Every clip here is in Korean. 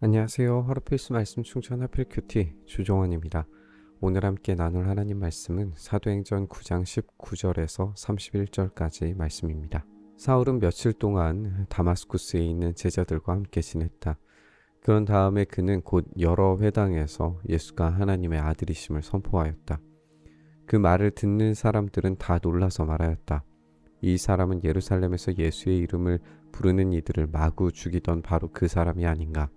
안녕하세요. 하루필수 말씀 충전 하필 큐티 주종원입니다. 오늘 함께 나눌 하나님 말씀은 사도행전 9장 19절에서 31절까지 말씀입니다. 사울은 며칠 동안 다마스쿠스에 있는 제자들과 함께 지냈다. 그런 다음에 그는 곧 여러 회당에서 예수가 하나님의 아들이심을 선포하였다. 그 말을 듣는 사람들은 다 놀라서 말하였다. 이 사람은 예루살렘에서 예수의 이름을 부르는 이들을 마구 죽이던 바로 그 사람이 아닌가.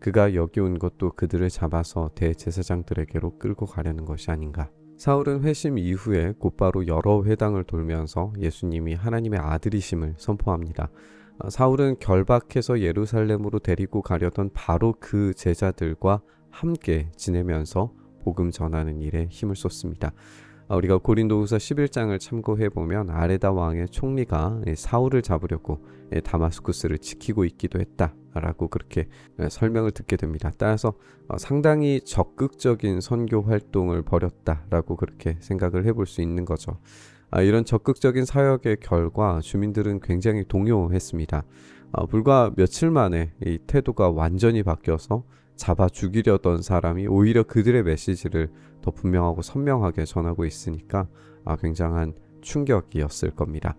그가 여기 온 것도 그들을 잡아서 대제사장들에게로 끌고 가려는 것이 아닌가. 사울은 회심 이후에 곧바로 여러 회당을 돌면서 예수님이 하나님의 아들이심을 선포합니다. 어, 사울은 결박해서 예루살렘으로 데리고 가려던 바로 그 제자들과 함께 지내면서 복음 전하는 일에 힘을 쏟습니다. 어, 우리가 고린도후서 11장을 참고해 보면 아레다 왕의 총리가 사울을 잡으려고 다마스쿠스를 지키고 있기도 했다 라고 그렇게 설명을 듣게 됩니다. 따라서 어, 상당히 적극적인 선교 활동을 벌였다라고 그렇게 생각을 해볼 수 있는 거죠. 아, 이런 적극적인 사역의 결과 주민들은 굉장히 동요했습니다. 어, 불과 며칠 만에 이 태도가 완전히 바뀌어서 잡아 죽이려던 사람이 오히려 그들의 메시지를 더 분명하고 선명하게 전하고 있으니까 아, 굉장한 충격이었을 겁니다.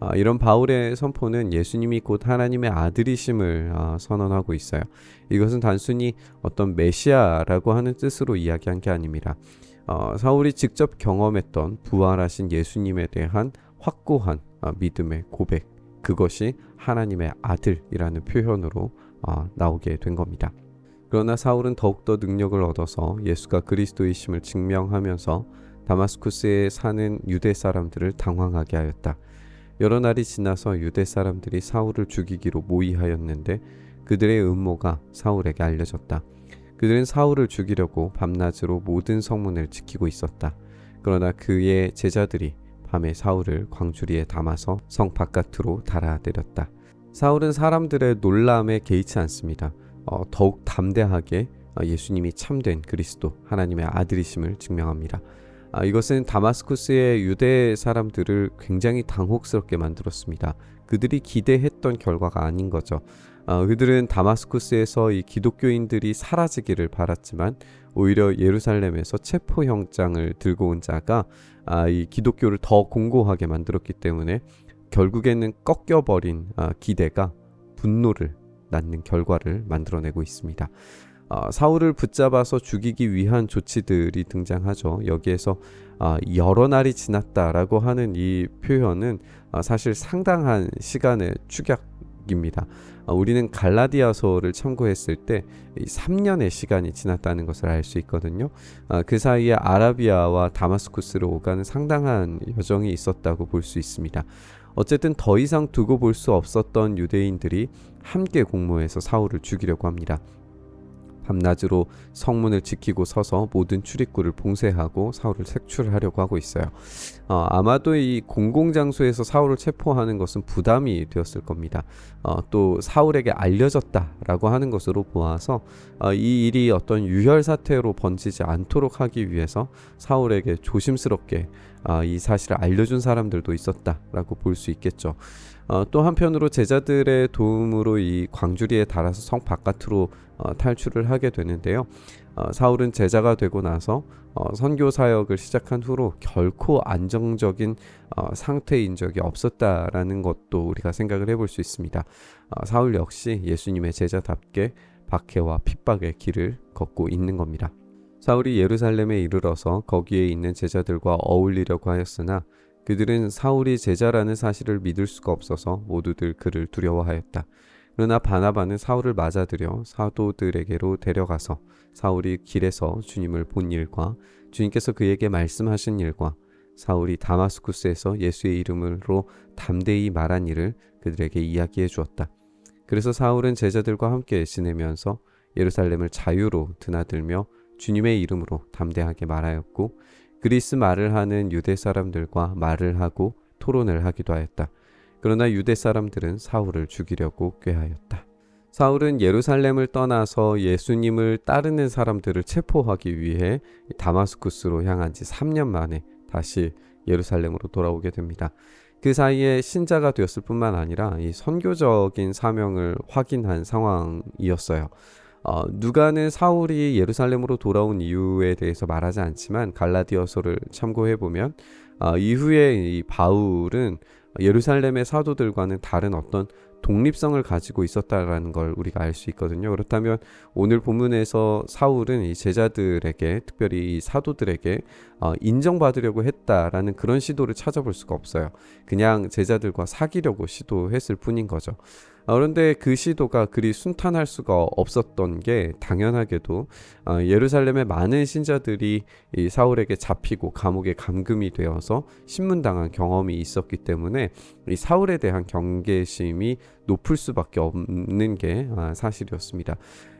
아, 이런 바울의 선포는 예수님이 곧 하나님의 아들이심을 아, 선언하고 있어요. 이것은 단순히 어떤 메시아라고 하는 뜻으로 이야기한 게 아닙니다. 어, 사울이 직접 경험했던 부활하신 예수님에 대한 확고한 아, 믿음의 고백, 그것이 하나님의 아들이라는 표현으로 아, 나오게 된 겁니다. 그러나 사울은 더욱더 능력을 얻어서 예수가 그리스도이심을 증명하면서 다마스쿠스에 사는 유대 사람들을 당황하게 하였다. 여러 날이 지나서 유대 사람들이 사울을 죽이기로 모의하였는데 그들의 음모가 사울에게 알려졌다. 그들은 사울을 죽이려고 밤낮으로 모든 성문을 지키고 있었다. 그러나 그의 제자들이 밤에 사울을 광주리에 담아서 성 바깥으로 달아내렸다. 사울은 사람들의 놀람에 개의치 않습니다. 어, 더욱 담대하게 어, 예수님이 참된 그리스도 하나님의 아들이심을 증명합니다. 아, 이것은 다마스쿠스의 유대 사람들을 굉장히 당혹스럽게 만들었습니다. 그들이 기대했던 결과가 아닌 거죠. 아, 그들은 다마스쿠스에서 이 기독교인들이 사라지기를 바랐지만 오히려 예루살렘에서 체포영장을 들고 온 자가 아, 이 기독교를 더 공고하게 만들었기 때문에 결국에는 꺾여버린 아, 기대가 분노를 낳는 결과를 만들어내고 있습니다. 어, 사울을 붙잡아서 죽이기 위한 조치들이 등장하죠. 여기에서 어, 여러 날이 지났다라고 하는 이 표현은 어, 사실 상당한 시간의 축약입니다. 어, 우리는 갈라디아서를 참고했을 때 3년의 시간이 지났다는 것을 알 수 있거든요. 어, 그 사이에 아라비아와 다마스쿠스로 오가는 상당한 여정이 있었다고 볼 수 있습니다. 어쨌든 더 이상 두고 볼 수 없었던 유대인들이 함께 공모해서 사울을 죽이려고 합니다. 밤낮으로 성문을 지키고 서서 모든 출입구를 봉쇄하고 사울을 색출하려고 하고 있어요. 어, 아마도 이 공공장소에서 사울을 체포하는 것은 부담이 되었을 겁니다. 어, 또 사울에게 알려졌다라고 하는 것으로 보아서 어, 이 일이 어떤 유혈 사태로 번지지 않도록 하기 위해서 사울에게 조심스럽게 어, 이 사실을 알려준 사람들도 있었다라고 볼 수 있겠죠. 어, 또 한편으로 제자들의 도움으로 이 광주리에 달아서 성 바깥으로 어, 탈출을 하게 되는데요. 어, 사울은 제자가 되고 나서 어, 선교 사역을 시작한 후로 결코 안정적인 어, 상태인 적이 없었다라는 것도 우리가 생각을 해볼 수 있습니다. 어, 사울 역시 예수님의 제자답게 박해와 핍박의 길을 걷고 있는 겁니다. 사울이 예루살렘에 이르러서 거기에 있는 제자들과 어울리려고 하였으나 그들은 사울이 제자라는 사실을 믿을 수가 없어서 모두들 그를 두려워하였다. 그러나 바나바는 사울을 맞아들여 사도들에게로 데려가서 사울이 길에서 주님을 본 일과 주님께서 그에게 말씀하신 일과 사울이 다마스쿠스에서 예수의 이름으로 담대히 말한 일을 그들에게 이야기해 주었다. 그래서 사울은 제자들과 함께 지내면서 예루살렘을 자유로 드나들며 주님의 이름으로 담대하게 말하였고 그리스 말을 하는 유대 사람들과 말을 하고 토론을 하기도 하였다. 그러나 유대 사람들은 사울을 죽이려고 꾀하였다. 사울은 예루살렘을 떠나서 예수님을 따르는 사람들을 체포하기 위해 다마스쿠스로 향한 지 3년 만에 다시 예루살렘으로 돌아오게 됩니다. 그 사이에 신자가 되었을 뿐만 아니라 이 선교적인 사명을 확인한 상황이었어요. 어, 누가는 사울이 예루살렘으로 돌아온 이유에 대해서 말하지 않지만 갈라디아서를 참고해 보면 어, 이후에 이 바울은 예루살렘의 사도들과는 다른 어떤 독립성을 가지고 있었다라는 걸 우리가 알 수 있거든요. 그렇다면 오늘 본문에서 사울은 이 제자들에게 특별히 이 사도들에게 어, 인정받으려고 했다라는 그런 시도를 찾아볼 수가 없어요. 그냥 제자들과 사귀려고 시도했을 뿐인 거죠. 어, 그런데 그 시도가 그리 순탄할 수가 없었던 게 당연하게도 어, 예루살렘의 많은 신자들이 이 사울에게 잡히고 감옥에 감금이 되어서 신문당한 경험이 있었기 때문에 이 사울에 대한 경계심이 높을 수밖에 없는 게 아, 사실이었습니다.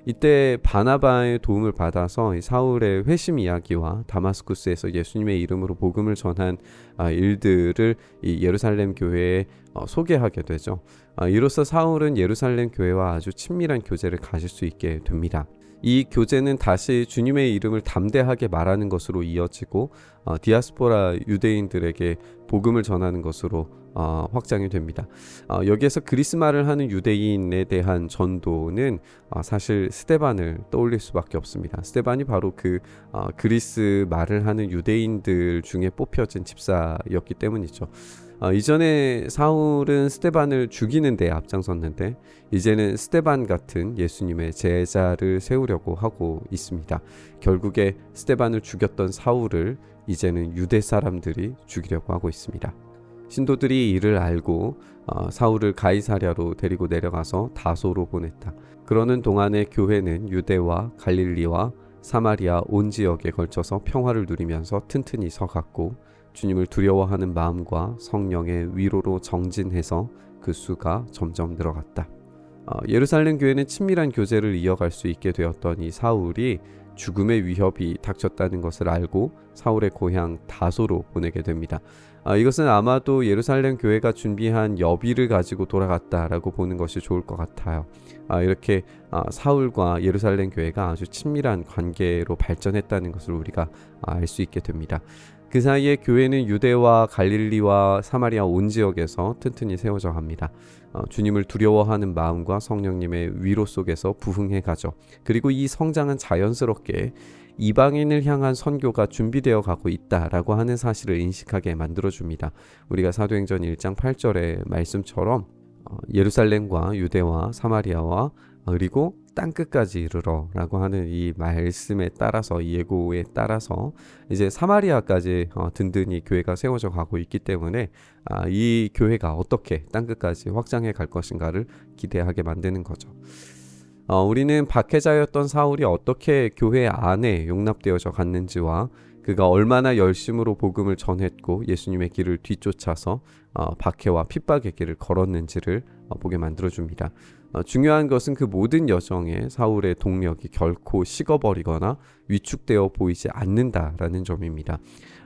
이때 바나바의 도움을 받아서 이 사울의 회심 이야기와 다마스쿠스에서 예수님의 이름으로 복음을 전한 아, 일들을 이 예루살렘 교회에 어, 소개하게 되죠. 아, 이로써 사울은 예루살렘 교회와 아주 친밀한 교제를 가질 수 있게 됩니다. 이 교제는 다시 주님의 이름을 담대하게 말하는 것으로 이어지고 어, 디아스포라 유대인들에게 복음을 전하는 것으로 어, 확장이 됩니다. 어, 여기에서 그리스말을 하는 유대인에 대한 전도는 어, 사실 스테반을 떠올릴 수밖에 없습니다. 스테반이 바로 그 어, 그리스 말을 하는 유대인들 중에 뽑혀진 집사였기 때문이죠. 어, 이전에 사울은 스테반을 죽이는 데 앞장섰는데 이제는 스테반 같은 예수님의 제자를 세우려고 하고 있습니다. 결국에 스테반을 죽였던 사울을 이제는 유대 사람들이 죽이려고 하고 있습니다. 신도들이 이를 알고 어, 사울을 가이사랴로 데리고 내려가서 다소로 보냈다. 그러는 동안에 교회는 유대와 갈릴리와 사마리아 온 지역에 걸쳐서 평화를 누리면서 튼튼히 서갔고 주님을 두려워하는 마음과 성령의 위로로 정진해서 그 수가 점점 늘어갔다. 어, 예루살렘 교회는 친밀한 교제를 이어갈 수 있게 되었던 이 사울이 죽음의 위협이 닥쳤다는 것을 알고 사울의 고향 다소로 보내게 됩니다. 아, 이것은 아마도 예루살렘 교회가 준비한 여비를 가지고 돌아갔다라고 보는 것이 좋을 것 같아요. 아, 이렇게 아, 사울과 예루살렘 교회가 아주 친밀한 관계로 발전했다는 것을 우리가 알 수 있게 됩니다. 그 사이에 교회는 유대와 갈릴리와 사마리아 온 지역에서 튼튼히 세워져 갑니다. 어, 주님을 두려워하는 마음과 성령님의 위로 속에서 부흥해 가죠. 그리고 이 성장은 자연스럽게 이방인을 향한 선교가 준비되어 가고 있다라고 하는 사실을 인식하게 만들어 줍니다. 우리가 사도행전 1장 8절의 말씀처럼 어, 예루살렘과 유대와 사마리아와 그리고 땅 끝까지 이르러 라고 하는 이 말씀에 따라서 이 예고에 따라서 이제 사마리아까지 어, 든든히 교회가 세워져 가고 있기 때문에 아, 이 교회가 어떻게 땅 끝까지 확장해 갈 것인가를 기대하게 만드는 거죠. 어, 우리는 박해자였던 사울이 어떻게 교회 안에 용납되어져 갔는지와 그가 얼마나 열심으로 복음을 전했고 예수님의 길을 뒤쫓아서 어, 박해와 핍박의 길을 걸었는지를 어, 보게 만들어 줍니다. 어, 중요한 것은 그 모든 여정에 사울의 동력이 결코 식어버리거나 위축되어 보이지 않는다라는 점입니다.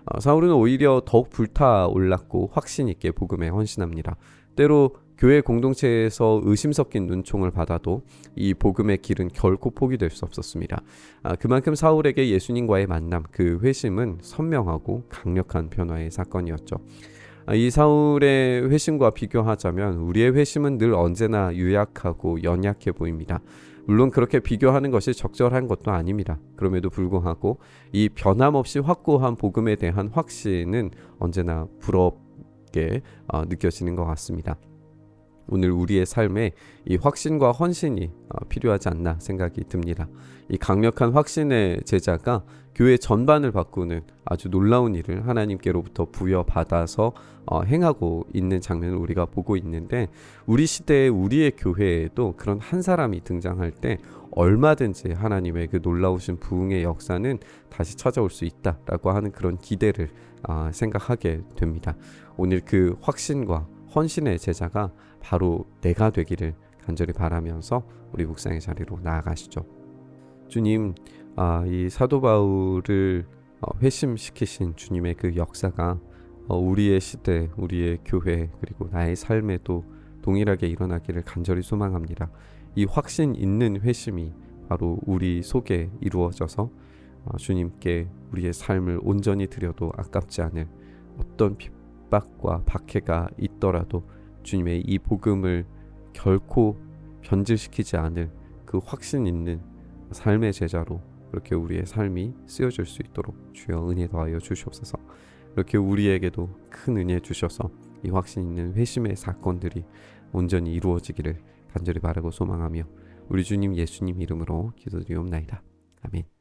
어, 사울은 오히려 더욱 불타올랐고 확신 있게 복음에 헌신합니다. 때로 교회 공동체에서 의심 섞인 눈총을 받아도 이 복음의 길은 결코 포기될 수 없었습니다. 아, 그만큼 사울에게 예수님과의 만남, 그 회심은 선명하고 강력한 변화의 사건이었죠. 아, 이 사울의 회심과 비교하자면 우리의 회심은 늘 언제나 유약하고 연약해 보입니다. 물론 그렇게 비교하는 것이 적절한 것도 아닙니다. 그럼에도 불구하고 이 변함없이 확고한 복음에 대한 확신은 언제나 부럽게 어, 느껴지는 것 같습니다. 오늘 우리의 삶에 이 확신과 헌신이 어, 필요하지 않나 생각이 듭니다. 이 강력한 확신의 제자가 교회 전반을 바꾸는 아주 놀라운 일을 하나님께로부터 부여받아서 어, 행하고 있는 장면을 우리가 보고 있는데 우리 시대의 우리의 교회에도 그런 한 사람이 등장할 때 얼마든지 하나님의 그 놀라우신 부흥의 역사는 다시 찾아올 수 있다라고 하는 그런 기대를 어, 생각하게 됩니다. 오늘 그 확신과 헌신의 제자가 바로 내가 되기를 간절히 바라면서 우리 묵상의 자리로 나아가시죠. 주님, 아, 이 사도 바울을 어, 회심시키신 주님의 그 역사가 어, 우리의 시대, 우리의 교회 그리고 나의 삶에도 동일하게 일어나기를 간절히 소망합니다. 이 확신 있는 회심이 바로 우리 속에 이루어져서 어, 주님께 우리의 삶을 온전히 드려도 아깝지 않을 어떤 핍박과 박해가 있더라도 주님의 이 복음을 결코 변질시키지 않을 그 확신 있는 삶의 제자로 그렇게 우리의 삶이 쓰여질 수 있도록 주여 은혜 더하여 주시옵소서. 이렇게 우리에게도 큰 은혜 주셔서 이 확신 있는 회심의 사건들이 온전히 이루어지기를 간절히 바라고 소망하며 우리 주님 예수님 이름으로 기도드리옵나이다. 아멘.